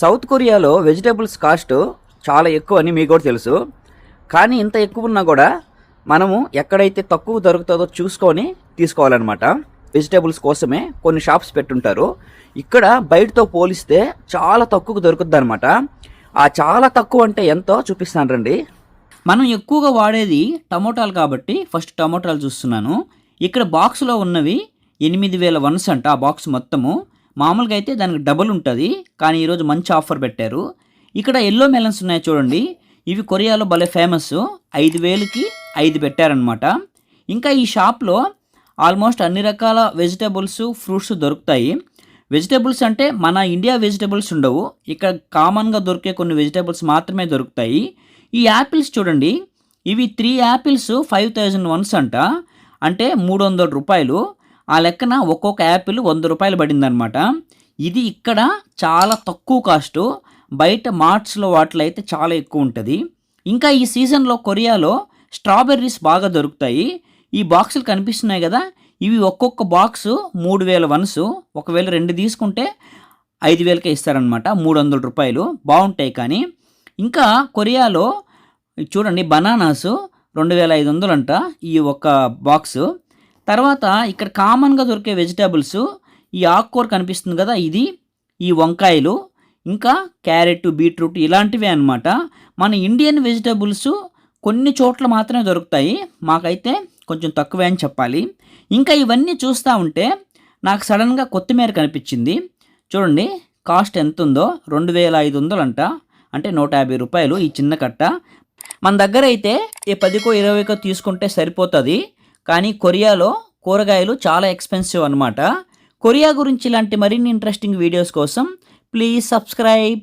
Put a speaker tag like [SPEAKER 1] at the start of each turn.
[SPEAKER 1] South కొరియాలో vegetables cost చాలా ఎక్కువ అని మీకు కూడా తెలుసు. కానీ ఇంత ఎక్కువ ఉన్నా కూడా మనము ఎక్కడైతే తక్కువ దొరుకుతుందో చూసుకొని తీసుకోవాలన్నమాట. వెజిటేబుల్స్ కోసమే కొన్ని షాప్స్ పెట్టుంటారు. ఇక్కడ బయటతో పోలిస్తే చాలా తక్కువ దొరుకుద్ది అనమాట ఆ చాలా తక్కువ అంటే ఎంతో చూపిస్తాను రండి.
[SPEAKER 2] మనం ఎక్కువగా వాడేది టమోటాలు కాబట్టి ఫస్ట్ టమోటాలు చూస్తున్నాను. ఇక్కడ బాక్స్లో ఉన్నవి ఎనిమిది వేల వన్స్ అంట ఆ బాక్స్ మొత్తము. మామూలుగా అయితే దానికి డబుల్ ఉంటుంది కానీ ఈరోజు మంచి ఆఫర్ పెట్టారు. ఇక్కడ ఎల్లో మెలన్స్ ఉన్నాయి చూడండి. ఇవి కొరియాలో భలే ఫేమస్. ఐదు వేలకి ఐదు పెట్టారనమాట ఇంకా ఈ షాప్లో ఆల్మోస్ట్ అన్ని రకాల వెజిటేబుల్స్ ఫ్రూట్స్ దొరుకుతాయి. వెజిటేబుల్స్ అంటే మన ఇండియా వెజిటేబుల్స్ ఉండవు. ఇక్కడ కామన్గా దొరికే కొన్ని వెజిటేబుల్స్ మాత్రమే దొరుకుతాయి. ఈ యాపిల్స్ చూడండి. ఇవి three apples five thousand wons అంట. అంటే మూడు వందల రూపాయలు. ఆ లెక్కన ఒక్కొక్క యాపిల్ వంద రూపాయలు పడిందనమాట ఇది ఇక్కడ చాలా తక్కువ కాస్టు బయట మార్ట్స్లో వాటిలో అయితే చాలా ఎక్కువ ఉంటుంది. ఇంకా ఈ సీజన్లో కొరియాలో స్ట్రాబెర్రీస్ బాగా దొరుకుతాయి. ఈ బాక్సులు కనిపిస్తున్నాయి కదా ఇవి ఒక్కొక్క బాక్స్ మూడు వేల వన్స్ ఒకవేళ రెండు తీసుకుంటే ఐదు వేలకే ఇస్తారనమాట మూడు వందల రూపాయలు. బాగుంటాయి కానీ. ఇంకా కొరియాలో చూడండి బనానాస్ రెండు వేల ఐదు వందలు అంట ఈ ఒక్క బాక్సు. తర్వాత ఇక్కడ కామన్గా దొరికే వెజిటేబుల్స్ ఈ ఆకుకూర కనిపిస్తుంది కదా ఇది ఈ వంకాయలు ఇంకా క్యారెట్ బీట్రూట్ ఇలాంటివే అన్నమాట. మన ఇండియన్ వెజిటేబుల్స్ కొన్ని చోట్ల మాత్రమే దొరుకుతాయి మాకైతే కొంచెం తక్కువే అని చెప్పాలి. ఇంకా ఇవన్నీ చూస్తూ ఉంటే నాకు సడన్గా కొత్తిమీర కనిపించింది. చూడండి కాస్ట్ ఎంత ఉందో రెండు వేల ఐదు వందలు అంట. అంటే నూట యాభై రూపాయలు ఈ చిన్న కట్ట. మన దగ్గర అయితే ఈ పదికో ఇరవైకో తీసుకుంటే సరిపోతుంది. కానీ కొరియాలో కూరగాయలు చాలా ఎక్స్పెన్సివ్ అనమాట కొరియా గురించి ఇలాంటి మరిన్ని ఇంట్రెస్టింగ్ వీడియోస్ కోసం ప్లీజ్ సబ్స్క్రైబ్.